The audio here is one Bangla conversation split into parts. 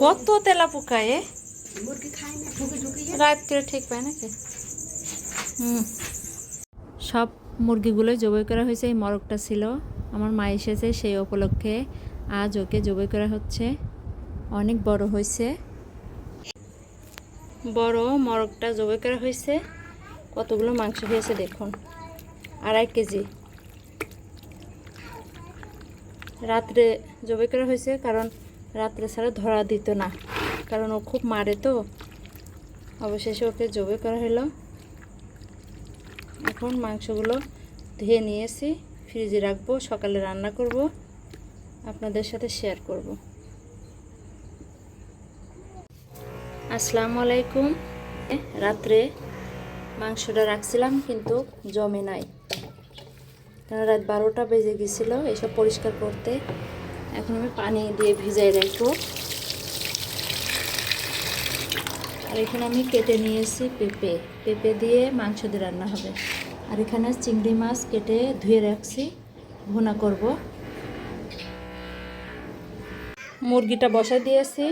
কত তেলা পোকায় মুরগি খায় না ঢুকে ঢুকে রাত করে ঠিক পায় নাকি? হুম। সব মুরগিগুলোই জবাই করা হয়েছে, এই মরকটা ছিল। আমার মা এসেছে সেই উপলক্ষে। আজ ওকে জবাই করা হচ্ছে। অনেক বড় হয়েছে। বড় মরকটা জবাই করা হয়েছে। কতগুলো মাংস হয়েছে দেখুন। আড়াই কেজি। রাত্রে জবাই করা হয়েছে, কারণ রাত্রে ছাড়া ধরা দিত না। কারণ ও খুব মারে তো। অবশেষে ওকে জবাই করা হলো। এখন মাংসগুলো ধুয়ে নিয়েছি, ফ্রিজে রাখব, সকালে রান্না করব, আপনাদের সাথে শেয়ার করব। আসসালামু আলাইকুম। রাত্রে মাংসটা রাখছিলাম, কিন্তু জমে নাই। রাত বারোটা বেজে গেছিল, এসব পরিষ্কার করতে এখন আমি পানি দিয়ে ভিজাই রাখব। আর এখানে আমি কেটে নিয়েছি পেঁপে। পেঁপে দিয়ে মাংস দিয়ে রান্না হবে। আর এখানে চিংড়ি মাছ কেটে ধুয়ে রাখছি, ভুনা করব। মুরগিটা বসা দিয়েছি।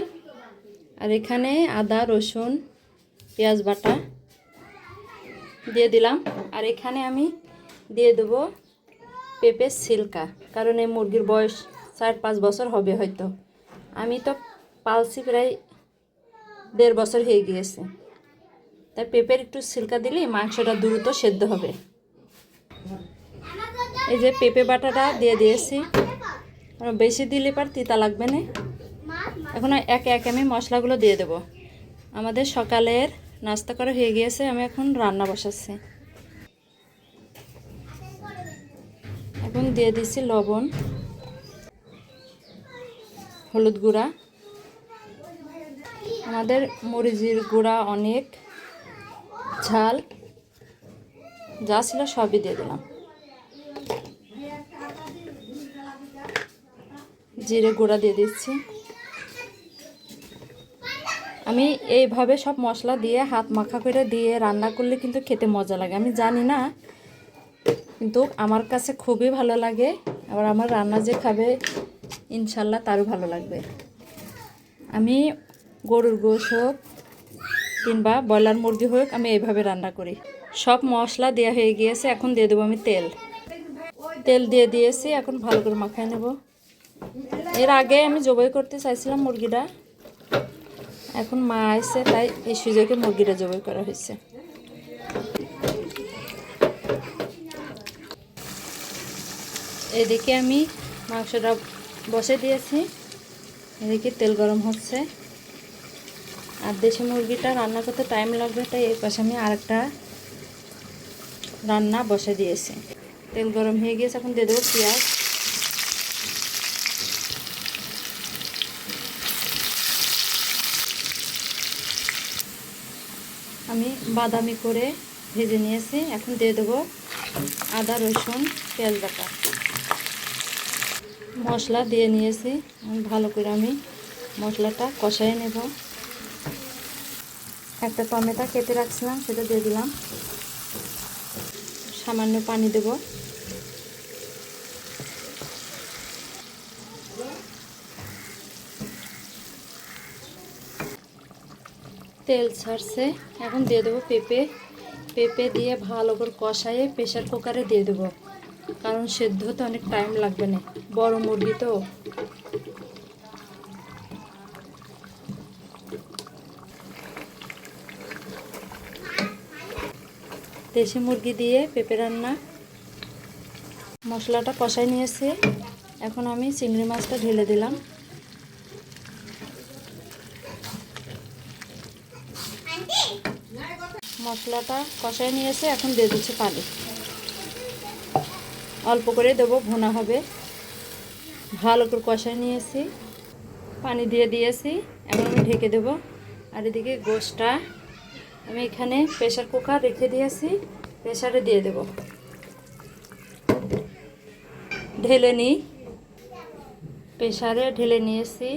আর এখানে আদা, রসুন, পেঁয়াজ বাটা দিয়ে দিলাম। আর এখানে আমি দিয়ে দেবো পেঁপে সিল্কা, কারণ এই মুরগির বয়স চার পাঁচ বছর হবে হয়তো। আমি তো পালছি প্রায় দেড় বছর হয়ে গিয়েছে তাই পেঁপের একটু সিল্কা দিলে মাংসটা দ্রুত সেদ্ধ হবে। এই যে পেঁপে বাটাটা দিয়ে দিয়েছি। বেশি দিলে পার তিতা লাগবে না? এখন একে একে আমি মশলাগুলো দিয়ে দেব। আমাদের সকালের নাস্তা করা হয়ে গিয়েছে, আমি এখন রান্না বসাচ্ছি। এখন দিয়ে দিচ্ছি লবণ। হলুদ গুঁড়া। আমাদের মরিচের গুঁড়া অনেক, ঝাল, যা ছিল সবই দিয়ে দিলাম। জিরে গুঁড়া দিয়ে দিচ্ছি। আমি এইভাবে সব মশলা দিয়ে হাত মাখা করে দিয়ে রান্না করলে কিন্তু খেতে মজা লাগে। আমি জানি না, কিন্তু আমার কাছে খুবই ভালো লাগে। আবার আমার রান্না যে খাবে ইনশাল্লাহ তারও ভালো লাগবে। আমি গরুর গোশ হোক কিংবা ব্রয়লার মুরগি হোক, আমি এইভাবে রান্না করি। সব মশলা দেওয়া হয়ে গিয়েছে, এখন দিয়ে দেবো আমি তেল। তেল দিয়ে দিয়েছি, এখন ভালো করে মাখায় নেব। এর আগে আমি জবাই করতে চাইছিলাম মুরগিটা। এখন মা আসছে তাই এই সুযোগে মুরগিটা জবাই করা হয়েছে। এদিকে আমি মাংসটা বসে দিয়েছি। এদিকে তেল গরম হচ্ছে। আর দেশি মুরগিটা রান্না করতে টাইম লাগবে, তাই এই পাশে আমি আরেকটা রান্না বসে দিয়েছি। তেল গরম হয়ে গিয়েছে, এখন দিয়ে দেবো পেঁয়াজ। আমি বাদামি করে ভেজে নিয়েছি, এখন দিয়ে দেবো আদা, রসুন, পেঁয়াজ বাটা। মশলা দিয়ে নিয়েছি। ভালো করে আমি মশলাটা কষাই নেব। একটা টমেটো কেটে রাখছিলাম, সেটা দিয়ে দিলাম। সামান্য পানি দেব। তেল ছাড়ছে। এখন দিয়ে দেবো পেঁপে। পেঁপে দিয়ে ভালো করে কষাইয়ে প্রেশার কুকারে দিয়ে দেবো। কারণ সেদ্ধ হতে অনেক টাইম লাগবে না। বড় মুরগি তো। দেশি মুরগি দিয়ে পেঁপে রান্না। মশলাটা কষাই নিয়েছি। এখন আমি চিংড়ি মাছটা ঢেলে দিলাম। মশলাটা কষাই নিয়েছে, এখন দিয়ে দিচ্ছি পানি। অল্প করে দেবো, ভোনা হবে। ভালো করে কষাই নিয়েছি। পানি দিয়ে দিয়েছি। এখন আমি ঢেকে দেবো। আর এদিকে গোশটা আমি এখানে প্রেশার কুকার রেখে দিয়েছি। প্রেশারে দিয়ে দেব। ঢেলে নিই। প্রেশারে ঢেলে নিয়েছি।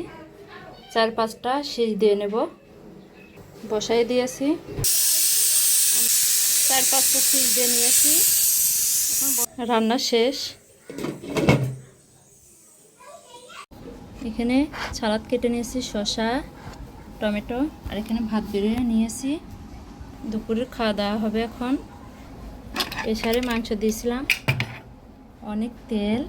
চার পাঁচটা শীষ দিয়ে নেব। বসাই দিয়েছি। চার পাঁচটা শীষ দিয়ে নিয়েছি। রান্না শেষ। এখানে সালাদ কেটে নিয়েছি, শসা, টমেটো, আর এখানে ভাত বেরিয়ে নিয়েছি। দুপুরের খাওয়া দাওয়া হবে এখন। প্রেশারে মাংস দিয়েছিলাম। অনেক তেল।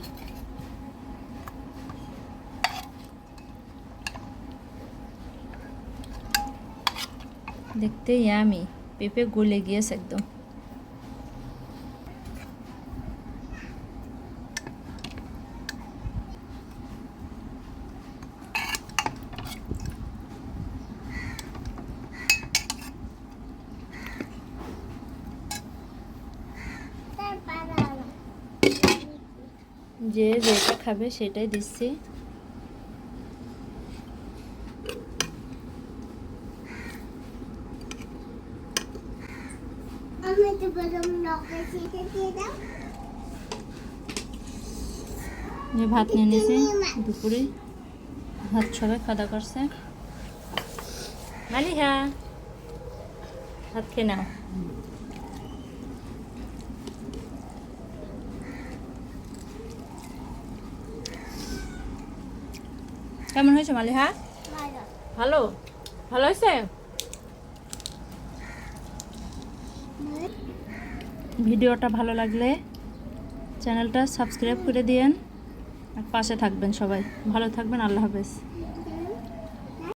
দেখতে ইয়ামি, পেঁপে গলে গিয়েছে একদম। যে যেটা খাবে সেটাই দিচ্ছি। যে ভাত নিয়ে নিয়েছি দুপুরে। ভাত সবাই খাওয়া করছে। মালিহা ভাত খেয়ে নাও। কেমন হয়েছে মালিহা? ভালো। ভালো হয়েছে? ভিডিওটা ভালো লাগলে চ্যানেলটা সাবস্ক্রাইব করে দিয়েন আর পাশে থাকবেন সবাই। ভালো থাকবেন, আল্লাহ হাফেজ।